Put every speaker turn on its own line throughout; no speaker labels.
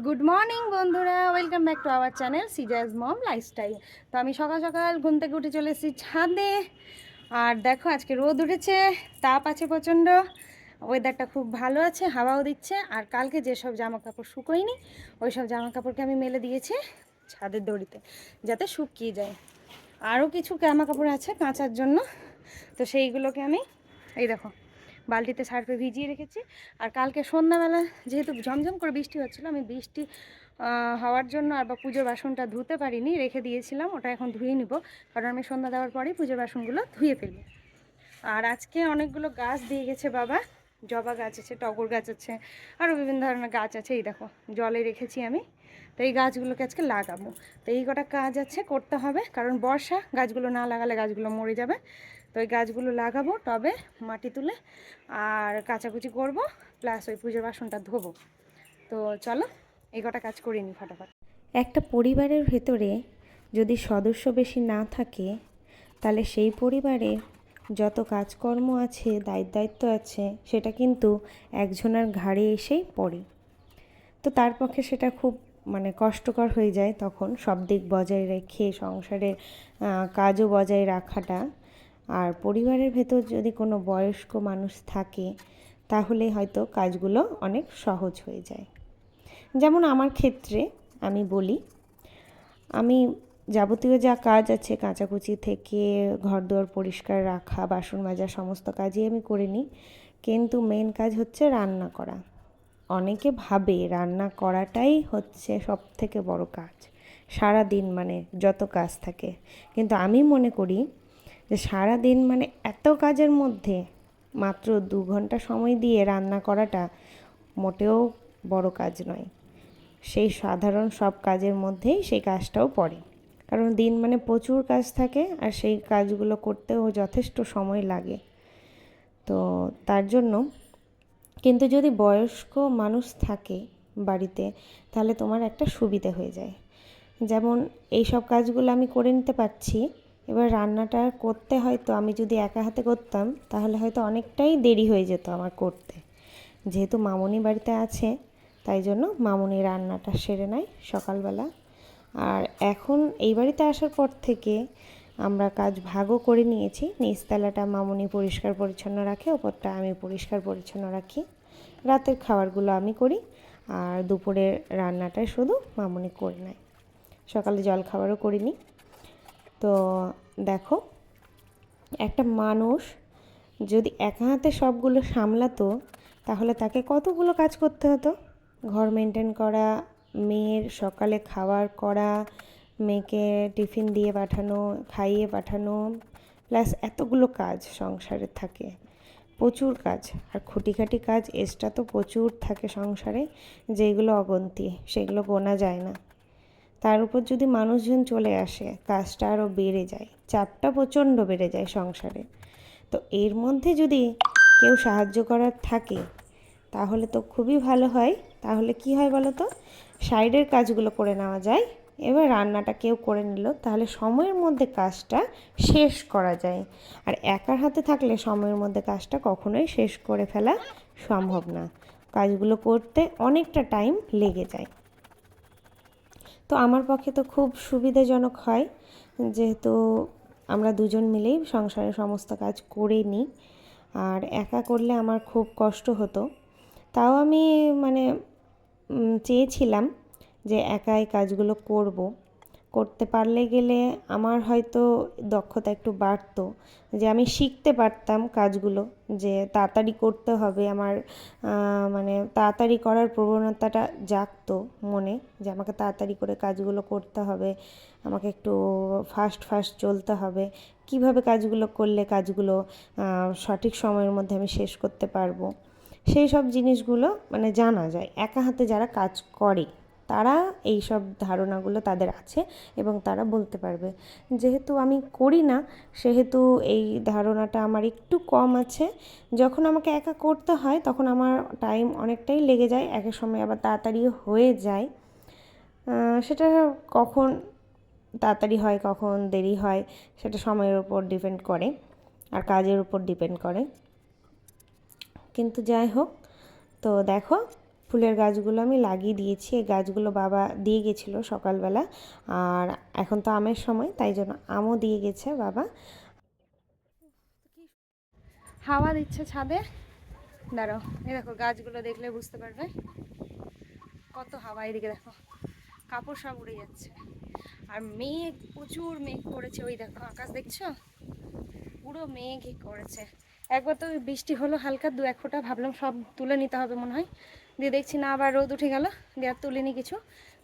Good morning বন্ধুরা। Welcome back to our channel সিজাজ mom lifestyle তো আমি সকাল সকাল ঘুম থেকে উঠে চলে এসেছি ছাদে। আর দেখো, আজকে রোদ উঠেছে, তাপ আছে প্রচণ্ড। ওয়েদারটা খুব ভালো আছে, হাওয়াও দিচ্ছে। আর কালকে যেসব জামা কাপড় শুকোয়নি ওই সব জামা কাপড়কে আমি মেলে দিয়েছি ছাদের দড়িতে, যাতে শুকিয়ে যায়। আরও কিছু জামা কাপড় আছে কাঁচার জন্য। তো সেইগুলোকে আমি, এই দেখো বালতিতে সার্ফে ভিজিয়ে রেখেছি। আর কালকে সন্ধ্যাবেলা যেহেতু ঝমঝম করে বৃষ্টি হচ্ছিল, আমি বৃষ্টি হওয়ার জন্য আর বা পুজোর বাসনটা ধুতে পারিনি, রেখে দিয়েছিলাম, ওটা এখন ধুয়ে নিব। কারণ আমি সন্ধ্যা দেওয়ার পরেই পুজোর বাসনগুলো ধুয়ে ফেলব। আর আজকে অনেকগুলো গাছ দিয়ে গেছে বাবা, জবা গাছ আছে, টগর গাছ আছে, আরও বিভিন্ন ধরনের গাছ আছে, এই দেখো, জলে রেখেছি আমি। তো এই গাছগুলোকে আজকে লাগাবো। তো এই কটা কাজ আছে, করতে হবে, কারণ বর্ষা, গাছগুলো না লাগালে গাছগুলো মরে যাবে। তো ওই গাছগুলো লাগাবো টবে মাটি তুলে আর কাচাকুচি করব প্লাস ওই পুজোর বাসনটা ধোবো। তো চলো, এই কটা কাজ করে নিই ফটাফট।
একটা পরিবারের ভেতরে যদি সদস্য বেশি না থাকে, তাহলে সেই পরিবারে যত কাজকর্ম আছে, দায়িত্ব দায়িত্ব আছে, সেটা কিন্তু একজনের ঘাড়ে এসেই পড়ে। তো তার পক্ষে সেটা খুব মানে কষ্টকর হয়ে যায় তখন সব দিক বজায় রেখে সংসারের কাজও বজায় রাখাটা। আর পরিবারের ভেতর যদি কোনো বয়স্ক মানুষ থাকে, তাহলে হয়তো কাজগুলো অনেক সহজ হয়ে যায়। যেমন আমার ক্ষেত্রে আমি বলি, আমি যাবতীয় যা কাজ আছে কাঁচাকুচি থেকে ঘরদুয়ার পরিষ্কার রাখা, বাসন মাজা সমস্ত কাজই আমি করে নিই। কিন্তু মেন কাজ হচ্ছে রান্না করা। অনেকে ভাবে রান্না করাটাই হচ্ছে সব থেকে বড় কাজ। সারা দিন মানে যত কাজ থাকে। কিন্তু আমি মনে করি যে সারা দিন মানে এত কাজের মধ্যে মাত্র দু ঘণ্টা সময় দিয়ে রান্না করাটা মোটেও বড় কাজ নয়। সেই সাধারণ সব কাজের মধ্যেই সেই কাজটাও পড়ে। কারণ দিন মানে প্রচুর কাজ থাকে আর সেই কাজগুলো করতেও যথেষ্ট সময় লাগে। তো তার জন্য কিন্তু যদি বয়স্ক মানুষ থাকে বাড়িতে, তাহলে তোমার একটা সুবিধে হয়ে যায়। যেমন এই সব কাজগুলো আমি করে নিতে পারছি এবার রান্নাটা করতে হয়তো আমি যদি একা হাতে করতাম, তাহলে হয়তো অনেকটাই দেরি হয়ে যেত আমার করতে। যেহেতু মামনি বাড়িতে আছে, তাই জন্য মামনি রান্নাটা সেরে নেয় সকালবেলা। আর এখন এই বাড়িতে আসার পর থেকে আমরা কাজ ভাগও করে নিয়েছি। নিচতলাটা মামনি পরিষ্কার পরিচ্ছন্ন রাখে, ওপরটা আমি পরিষ্কার পরিচ্ছন্ন রাখি। রাতের খাবারগুলো আমি করি আর দুপুরের রান্নাটা শুধু মামনি করে নেয়। সকালে জলখাবারও করিনি। তো দেখো, একটা মানুষ যদি একা হাতে সবগুলো সামলাতো, তাহলে তাকে কতগুলো কাজ করতে হতো? ঘর মেনটেন করা, মেয়ের সকালে খাবার করা, মেয়েকে টিফিন দিয়ে পাঠানো, খাইয়ে পাঠানো, প্লাস এতগুলো কাজ সংসারে থাকে। প্রচুর কাজ, আর খুঁটিখাটি কাজ এক্সট্রা তো প্রচুর থাকে সংসারে, যেগুলো অগন্তি, সেগুলো গোনা যায় না। তার উপর যদি মানুষজন চলে আসে, কাজটা আরও বেড়ে যায়, চাপটা প্রচণ্ড বেড়ে যায় সংসারে। তো এর মধ্যে যদি কেউ সাহায্য করার থাকে, তাহলে তো খুবই ভালো হয়। তাহলে কি হয় বলো তো? সাইডের কাজগুলো করে নেওয়া যায়। এবার রান্নাটা কেউ করে নিল, তাহলে সময়ের মধ্যে কাজটা শেষ করা যায়। আর একার হাতে থাকলে সময়ের মধ্যে কাজটা কখনোই শেষ করে ফেলা সম্ভব না। কাজগুলো করতে অনেকটা টাইম লেগে যায়। তো আমার পক্ষে তো খুব সুবিধাজনক হয়, যেহেতু আমরা দুজন মিলেই সংসারে সমস্ত কাজ করে নিই। আর একা করলে আমার খুব কষ্ট হতো। তাও আমি মানে চেয়েছিলাম যে একাই কাজগুলো করব। করতে পারলে গেলে আমার হয়তো দক্ষতা একটু বাড়তো। যে আমি শিখতে পারতাম কাজগুলো, যে তাড়াতাড়ি করতে হবে আমার মানে তাড়াতাড়ি করার প্রবণতাটা জাগতো মনে, যে আমাকে তাড়াতাড়ি করে কাজগুলো করতে হবে, আমাকে একটু ফাস্ট ফাস্ট চলতে হবে। কীভাবে কাজগুলো করলে কাজগুলো সঠিক সময়ের মধ্যে আমি শেষ করতে পারব? সেই সব জিনিসগুলো মানে জানা যায়। একা হাতে যারা কাজ করে তারা এই সব ধারণাগুলো তাদের আছে এবং তারা বলতে পারবে। যেহেতু আমি করি না, সেহেতু এই ধারণাটা আমার একটু কম আছে। যখন আমাকে একা করতে হয়, তখন আমার টাইম অনেকটাই লেগে যায়, এক সময় আবার তাড়াতাড়ি হয়ে যায়। সেটা কখন তাড়াতাড়ি হয়, কখন দেরি হয়, সেটা সময়ের উপর ডিপেন্ড করে আর কাজের উপর ডিপেন্ড করে। কিন্তু যাই হোক, তো দেখো
ফুলের গাছগুলো আমি লাগিয়ে দিয়েছি। এই গাছগুলো বাবা দিয়ে গেছিল সকালবেলা। আর এখন তো আমের সময়, তাই জন্য আমও দিয়ে গেছে বাবা।
হাওয়া দিচ্ছে ছাদে। দাঁড়াও, এই দেখো গাছগুলো দেখলে বুঝতে পারবে। কত হাওয়া, এদিকে দেখো। কাপড় সব উড়ে যাচ্ছে। আর মেঘ, প্রচুর মেঘ করেছে, ওই দেখো আকাশ দেখছ? পুরো মেঘই করেছে। একবার তো বৃষ্টি হলো হালকা দু এক ফোঁটা ভাবলাম সব তুলে নিতে হবে মনে হয়। দিয়ে দেখছি না, আবার রোদ উঠে গেল, দিয়ে আর তুলিনি কিছু।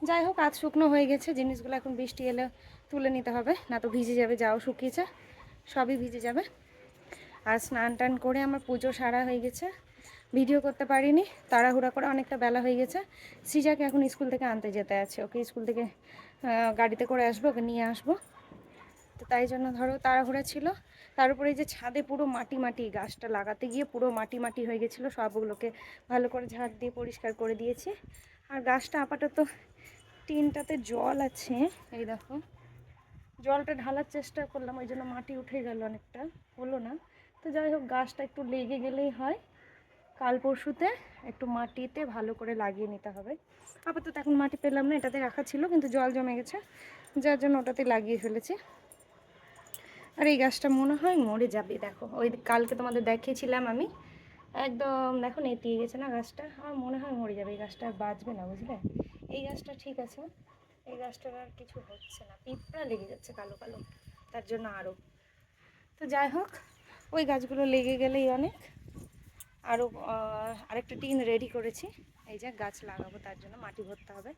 যাই হোক, আজ শুকনো হয়ে গেছে, জিনিসগুলো এখন বৃষ্টি এলে তুলে নিতে হবে, না তো ভিজে যাবে, যাও শুকিয়েছে, সবই ভিজে যাবে। আর স্নান টান করে আমার পুজো সারা হয়ে গেছে, ভিডিও করতে পারিনি, তাড়াহুড়া করে অনেকটা বেলা হয়ে গেছে। সিজাকে এখন স্কুল থেকে আনতে যেতে আছে, ওকে স্কুল থেকে গাড়িতে করে আসব, ওকে নিয়ে আসব। তো তাই জন্য ধরো তাড়াহুড়া ছিল। তার উপরে যে ছাদে পুরো মাটি মাটি গাছটা লাগাতে গিয়ে পুরো মাটি মাটি হয়ে গেছিল। সবগুলোকে ভালো করে ঝাড় দিয়ে পরিষ্কার করে দিয়েছি। আর গাছটা আপাতত টিনটাতে জল আছে। এই দেখো, জলটা ঢালার চেষ্টা করলাম, ওই জন্য মাটি উঠে গেল অনেকটা, হলো না। তো যাই হোক, গাছটা একটু লেগে গেলেই হয়। কাল পরশুতে একটু মাটিতে ভালো করে লাগিয়ে নিতে হবে। আপাতত এখন মাটি পেলাম না, এটাতে রাখা ছিল, কিন্তু জল জমে গেছে। যার জন্য ওটাতে লাগিয়ে ফেলেছি। আর এই গাছটা মনে হয় মরে যাবে, দেখো। ওই কালকে তোমাদের দেখিয়েছিলাম আমি। একদম, দেখো, নেতিয়ে গেছে না গাছটা? আমার মনে হয় মরে যাবে, এই গাছটা আর বাঁচবে না, বুঝলে? এই গাছটা ঠিক আছে। এই গাছটার আর কিছু হচ্ছে না, পিঁপড়া লেগে যাচ্ছে কালো কালো, তার জন্য আরও তো যাই হোক, ওই গাছগুলো লেগে গেলেই অনেক। আরও আরেকটা টিন রেডি করেছি। এই যে গাছ লাগাবো, তার জন্য মাটি ভরতে হবে।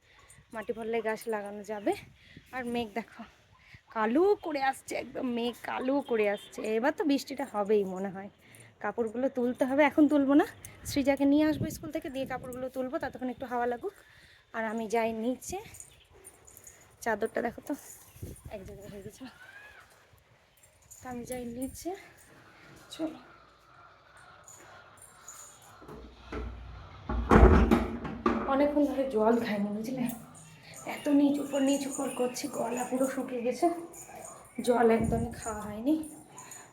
মাটি ভরলে গাছ লাগানো যাবে। আর মেঘ দেখো। কালো করে আসছে, একদম মেঘ কালো করে আসছে। এবার তো বৃষ্টিটা হবেই মনে হয়। কাপড়গুলো তুলতে হবে, এখন তুলবো না। সৃজাকে নিয়ে আসব স্কুল থেকে, দিয়ে কাপড়গুলো তুলবো, ততক্ষণ একটু হাওয়া লাগুক। আর আমি যাই নিচে। চাদরটা দেখো তো, এক জায়গায় হয়ে গেছে। আমি যাই নিচে। চলো। অনেকক্ষণ ধরে জল খাইনি, বুঝলে? এত নিচ উপর নিচ উপর করছি, গলা পুরো শুকিয়ে গেছে। জল একদমই খাওয়া হয়নি।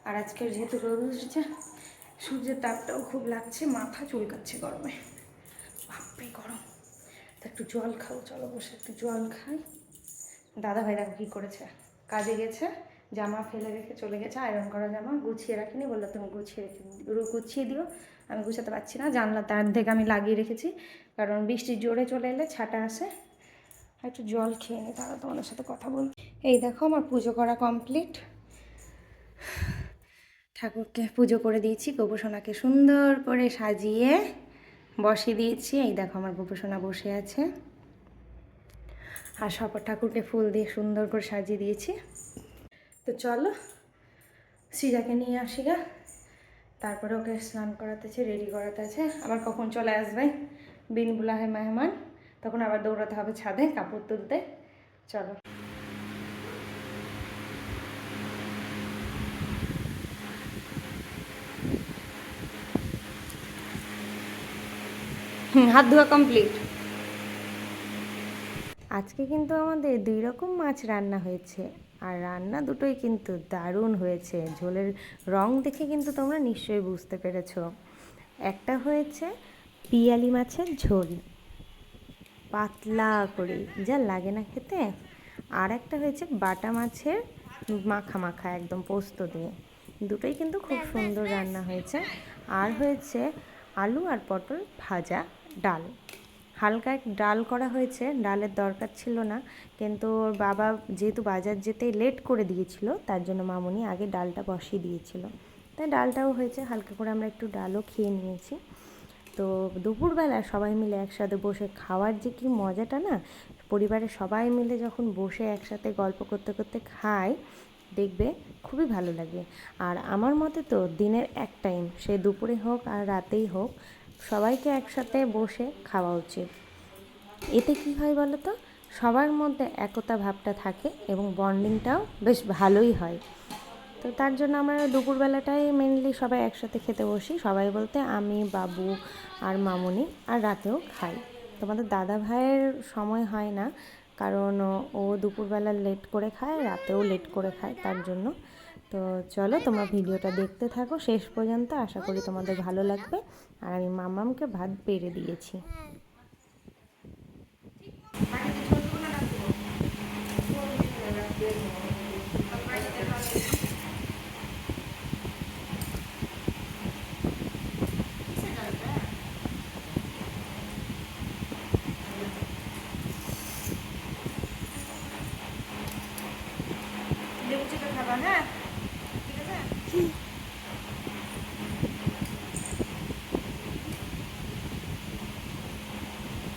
আর আজকের যেহেতু রোদ উঠেছে, সূর্যের তাপটাও খুব লাগছে, মাথা চুলকাচ্ছে গরমে। বাপরে গরম। তো একটু জল খাও, চলো বসে একটু জল খাই। দাদা ভাই দেখো কী করেছে? কাজে গেছে, জামা ফেলে রেখে চলে গেছে, আয়রন করা জামা গুছিয়ে রাখিনি, বলল তুমি গুছিয়ে রেখে গুছিয়ে দিও। আমি গুছাতে পারছি না জানলা তার থেকে আমি লাগিয়ে রেখেছি, কারণ বৃষ্টি জোরে চলে এলে ছাটা আসে। একটু জল খেয়ে নিই তারা তোমাদের সাথে কথা বল এই দেখো আমার পুজো করা কমপ্লিট ঠাকুরকে পুজো করে দিয়েছি গোপসোনাকে সুন্দর করে সাজিয়ে বসিয়ে দিয়েছি। এই দেখো আমার গোপসোনা বসে আছে। আর সব ঠাকুরকে ফুল দিয়ে সুন্দর করে সাজিয়ে দিয়েছি। তো চলো, সিজাকে নিয়ে আসি গা। তারপরে ওকে স্নান করাতেছে রেডি করাতে আছে। আবার কখন চলে আসবে? বিন বুলাহে মেহমান। তখন আবার দৌড়াতে হবে ছাদে, কাপড় তুলতে। চলো। হাত ধোয়া কমপ্লিট
আজকে কিন্তু আমাদের দুই রকম মাছ রান্না হয়েছে। আর রান্না দুটোই কিন্তু দারুণ হয়েছে। ঝোলের রং দেখে কিন্তু তোমরা নিশ্চয়ই বুঝতে পেরেছ। একটা হয়েছে পিয়ালি মাছের ঝোল। পাতলা করে, যা লাগে না খেতে। আর একটা হয়েছে বাটা মাছের মাখা মাখা, একদম পোস্ত দিয়ে। দুটোই কিন্তু খুব সুন্দর রান্না হয়েছে। আর হয়েছে আলু আর পটল ভাজা ডাল। হালকা এক ডাল করা হয়েছে, ডালের দরকার ছিল না। কিন্তু ওর বাবা যেহেতু বাজার যেতে লেট করে দিয়েছিল, তার জন্য মামুনি আগে ডালটা বসিয়ে দিয়েছিল। তাই ডালটাও হয়েছে, হালকা করে আমরা একটু ডালও খেয়ে নিয়েছি। তো দুপুরবেলা সবাই মিলে একসাথে বসে খাওয়ার যে কি মজাটা না, পরিবারের সবাই মিলে যখন বসে একসাথে গল্প করতে করতে খায় দেখবে খুবই ভালো লাগে। আর আমার মতে তো দিনের এক টাইম সে দুপুরে হোক আর রাতেই হোক, সবাইকে একসাথে বসে খাওয়া উচিত। এতে কি হয় বলো তো সবার মধ্যে একতা ভাবটা থাকে এবং বন্ডিংটাও বেশ ভালোই হয়। তো তার জন্য আমরা দুপুরবেলাটাই মেনলি সবাই একসাথে খেতে বসি। সবাই বলতে আমি, বাবু আর মামুনি আর রাতেও খাই। তোমাদের দাদা ভাইয়ের সময় হয় না, কারণ ও দুপুরবেলা লেট করে খায়, রাতেও লেট করে খায় তার জন্য। তো চলো তোমরা ভিডিওটা দেখতে থাকো, শেষ পর্যন্ত আশা করি তোমাদের ভালো লাগবে। আর আমি মামামকে ভাত বেড়ে দিয়েছি।
Thank you.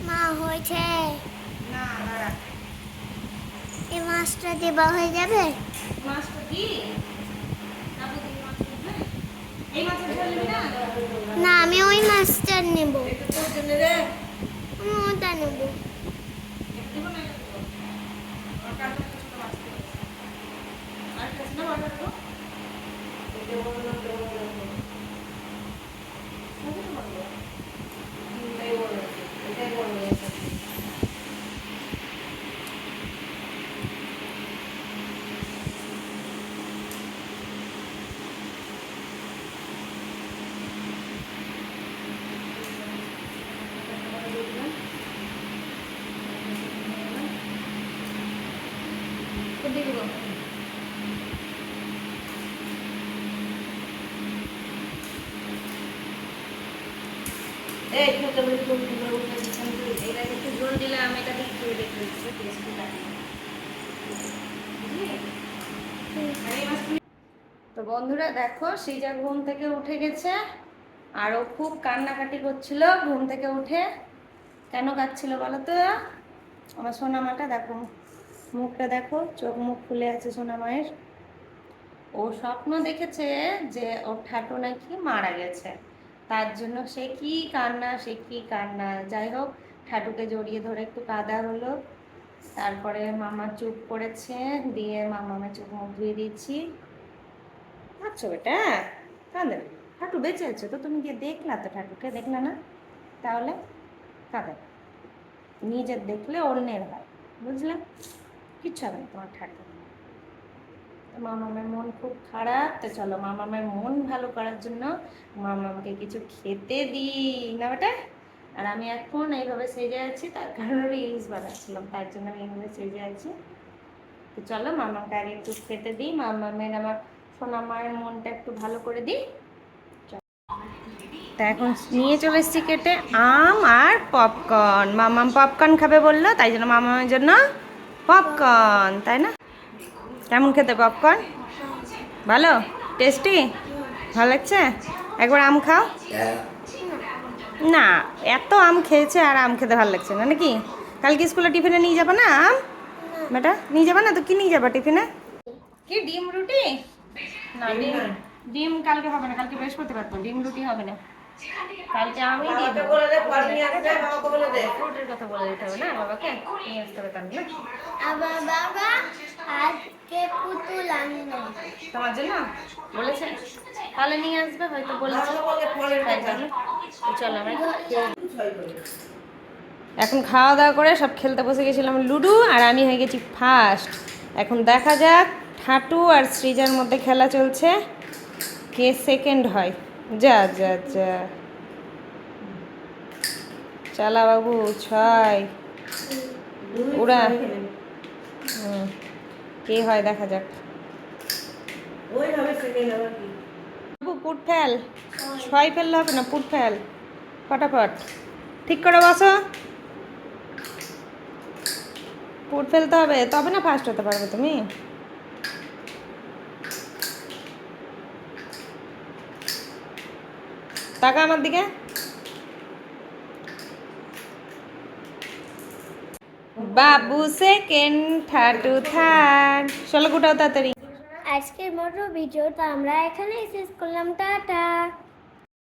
মা হয়েছে।
না দাঁড়া
এই মাছটা দেবা হয়ে যাবে?
মাছটা কি? না?
আমি ওই মাছটা নেব। আমি ওটা নেব।
আর আছে না বড় একটু? দিয়ে দিব। এই খেতে বলি কোন কোন করে উঠে দিচ্ছেন তুই? এটা একটু ঝোল দিলে আমি এটা দিয়ে একটু রেখে দিচ্ছি, টেস্টি লাগে। বুঝলি? আর এই মাছগুলি- তো বন্ধুরা দেখো সিজা ঘুম থেকে উঠে গেছে আর ও খুব কান্নাকাটি করছিল ঘুম থেকে উঠে। কেন কাঁদছিল বলো তো? আমার সোনামাটা দেখো মুখটা দেখো চোখ মুখ খুলে আছে সোনামায়ের ও স্বপ্ন দেখেছে যে ওর ঠাটো নাকি মারা গেছে। তার জন্য সে কি কান্না, সে কি কান্না? যাই হোক ঠাটুকে জড়িয়ে ধরে একটু কাদা হলো। তারপরে মামা চুপ করেছে, দিয়ে মামামে চুপ মুখ ধুয়ে দিয়েছি আচ্ছা বেটা কাঁদে। ঠাটু বেঁচে আছে তো, তুমি গিয়ে দেখলা তো ঠাটুকে দেখলা না? তাহলে কাঁদে। নিজের দেখলে অন্যের হয়, বুঝলে? কিচ্ছু হবে না তোমার ঠাটু মামামের মন খুব খারাপ। তো চলো মামামের মন ভালো করার জন্য মামামকে কিছু খেতে দিই না বেটা। আর আমি এখন এইভাবে সেজে আছি, তার কারণে রিলস বানাচ্ছিলাম, তার জন্য আমি এইভাবে সেজে আছি। তো চলো মামাকে আগে একটু খেতে দিই, মামামের আমার সোনা মায়ের মনটা একটু ভালো করে দিই। তা এখন নিয়ে চলে এসেছি কেটে আম আর পপকর্ন মামাম পপকর্ন খাবে বলল, তাই জন্য মামামের জন্য পপকর্ন তাই না? কেমন খেতে পপকর্ন ভালো? টেস্টি ভালো লাগছে? একবার আম খাও। না এত আম খেয়েছে আর আম খেতে ভালো লাগছে না নাকি? কালকে স্কুলে টিফিনে নিয়ে যাবা না আম? বেটা নিয়ে যাবা না? তো কি নিয়ে যাবা টিফিনে? কি ডিম রুটি? না ডিম ডিম কালকে হবে না কালকে বৃহস্পতিবার তো ডিম রুটি হবে না। কালকে আমি ফ্রুটের কথা বলে দিতে হবে না বাবাকে? নিয়ে আসতে হবে তাহলে না?
আবার বাবা আজকে পুতুল আনে না
তোমার জন্য? বলেছে। তাহলে নিয়ে আসবে হয়তো বলেছে। চলো আমরা এখন খাওয়া দাওয়া করে সব খেলতে বসে গেছিলাম লুডু আর আমি হয়ে গেছি ফার্স্ট। এখন দেখা যাক ঠাটু আর সৃজার মধ্যে খেলা চলছে। কে সেকেন্ড হয়? যা যা যা। চালা বাবু, ছয়। উড়া। হুম, কে হয় দেখা যাক। বাবু, পুট ফেল। ছয় ফেললে হবে না, পুট ফেল। ফটাফট। ঠিক করে বসো। পুট ফেলতে হবে। তবে না ফার্স্ট হতে পারবে তুমি? টাকা আমার দিকে। বাবু সেকেন্ড ঠাটু থার্ড। চলো গোটাও তাড়াতাড়ি।
আজকের মতো ভিডিওটা আমরা এখানেই শেষ করলাম, টাটা।